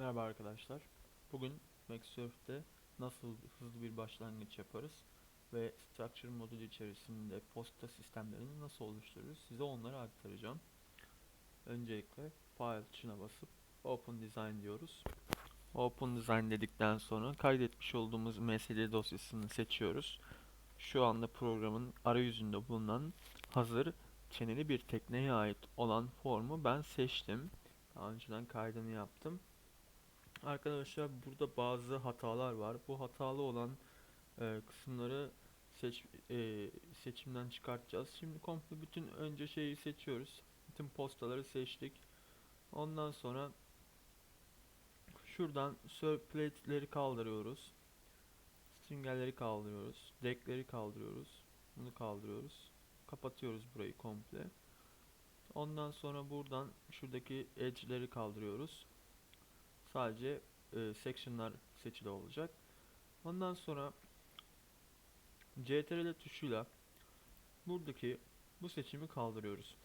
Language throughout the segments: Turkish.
Merhaba arkadaşlar. Bugün MaxSurf'te nasıl hızlı bir başlangıç yaparız ve Structure modülü içerisinde posta sistemlerini nasıl oluştururuz size onları aktaracağım. Öncelikle File tuşuna basıp Open Design diyoruz. Open Design dedikten sonra kaydetmiş olduğumuz MSD dosyasını seçiyoruz. Şu anda programın arayüzünde bulunan hazır çeneli bir tekneye ait olan formu ben seçtim. Daha önceden kaydını yaptım. Arkadaşlar burada bazı hatalar var. Bu hatalı olan e, kısımları seç, e, seçimden çıkartacağız. Şimdi komple bütün önce şeyi seçiyoruz. Bütün postaları seçtik. Ondan sonra şuradan servlet'leri kaldırıyoruz. Stringer'leri kaldırıyoruz. Deck'leri kaldırıyoruz. Bunu kaldırıyoruz. Kapatıyoruz burayı komple. Ondan sonra buradan şuradaki edge'leri kaldırıyoruz. Sadece e, section'lar seçili olacak. Ondan sonra CTRL tuşuyla buradaki bu seçimi kaldırıyoruz.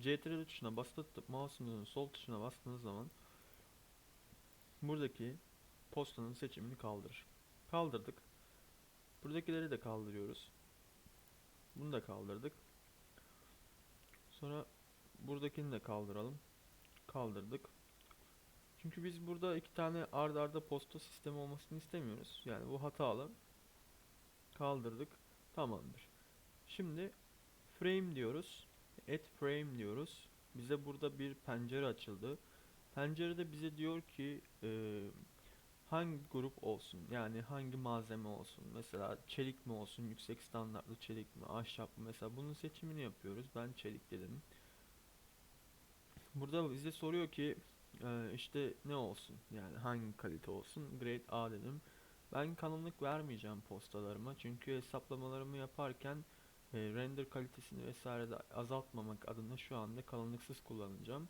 CTRL tuşuna bastık mouse'unuzun sol tuşuna bastığınız zaman buradaki postanın seçimini kaldırır. Kaldırdık. Buradakileri de kaldırıyoruz. Bunu da kaldırdık. Sonra buradakini de kaldıralım. Kaldırdık. Çünkü biz burada iki tane ard arda posta sistemi olmasını istemiyoruz. Yani bu hatalı. Kaldırdık. Tamamdır. Şimdi frame diyoruz. Add frame diyoruz. Bize burada bir pencere açıldı. Pencerede bize diyor ki e, hangi grup olsun yani hangi malzeme olsun mesela çelik mi olsun yüksek standartlı çelik mi ahşap mı mesela bunun seçimini yapıyoruz ben çelik dedim burada bize soruyor ki ee, işte ne olsun? Yani hangi kalite olsun? Grade A dedim. Ben kalınlık vermeyeceğim postalarıma. Çünkü hesaplamalarımı yaparken e, render kalitesini vesaire de azaltmamak adına şu anda kalınlıksız kullanacağım.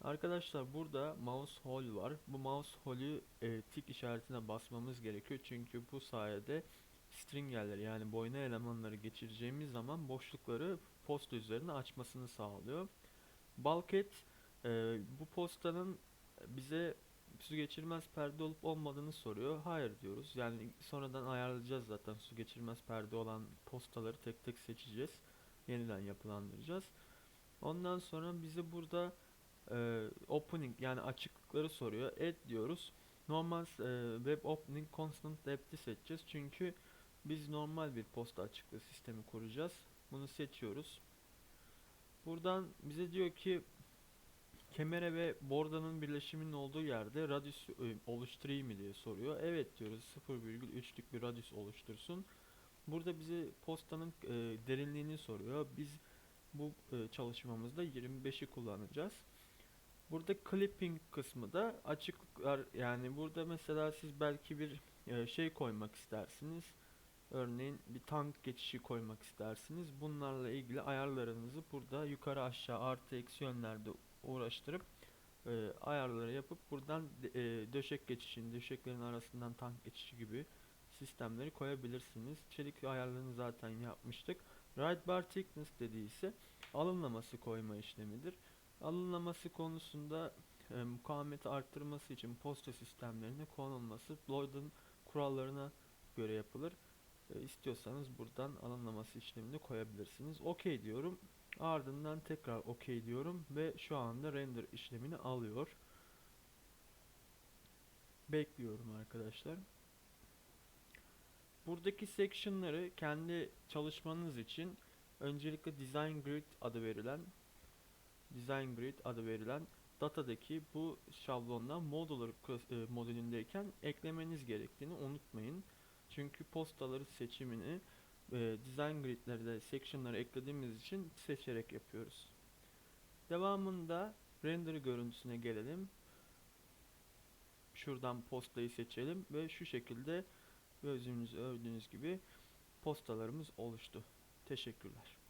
Arkadaşlar burada mouse hole var. Bu mouse hole'ü e, tik işaretine basmamız gerekiyor. Çünkü bu sayede stringerleri yani boyuna elemanları geçireceğimiz zaman boşlukları posta üzerine açmasını sağlıyor. Bulkhead ee, bu postanın bize su geçirmez perde olup olmadığını soruyor. Hayır diyoruz. Yani sonradan ayarlayacağız zaten su geçirmez perde olan postaları tek tek seçeceğiz. Yeniden yapılandıracağız. Ondan sonra bize burada e, opening yani açıklıkları soruyor. Add diyoruz. Normal e, web opening constant depth'i seçeceğiz. Çünkü biz normal bir posta açıklığı sistemi kuracağız. Bunu seçiyoruz. Buradan bize diyor ki kemere ve bordanın birleşiminin olduğu yerde radius e, oluşturayım mı diye soruyor. Evet diyoruz 0,3'lük bir radius oluştursun. Burada bize postanın e, derinliğini soruyor. Biz bu e, çalışmamızda 25'i kullanacağız. Burada clipping kısmı da açıklıklar yani burada mesela siz belki bir e, şey koymak istersiniz. Örneğin bir tank geçişi koymak istersiniz. Bunlarla ilgili ayarlarınızı burada yukarı aşağı artı eksi yönlerde uğraştırıp e, ayarları yapıp buradan e, döşek geçişini, döşeklerin arasından tank geçişi gibi sistemleri koyabilirsiniz. Çelik ayarlarını zaten yapmıştık. Right bar thickness dediği ise alınlaması koyma işlemidir. Alınlaması konusunda e, mukavemeti arttırması için posta sistemlerine konulması Lloyd'un kurallarına göre yapılır. E, istiyorsanız buradan alınlaması işlemini koyabilirsiniz. OK diyorum. Ardından tekrar OK diyorum ve şu anda render işlemini alıyor. Bekliyorum arkadaşlar. Buradaki section'ları kendi çalışmanız için öncelikle design grid adı verilen design grid adı verilen datadaki bu şablondan modular e, modülündeyken eklemeniz gerektiğini unutmayın. Çünkü postaları seçimini e, design grid'lerde section'ları eklediğimiz için seçerek yapıyoruz. Devamında render görüntüsüne gelelim. Şuradan postayı seçelim ve şu şekilde gözünüzü övdüğünüz gibi postalarımız oluştu. Teşekkürler.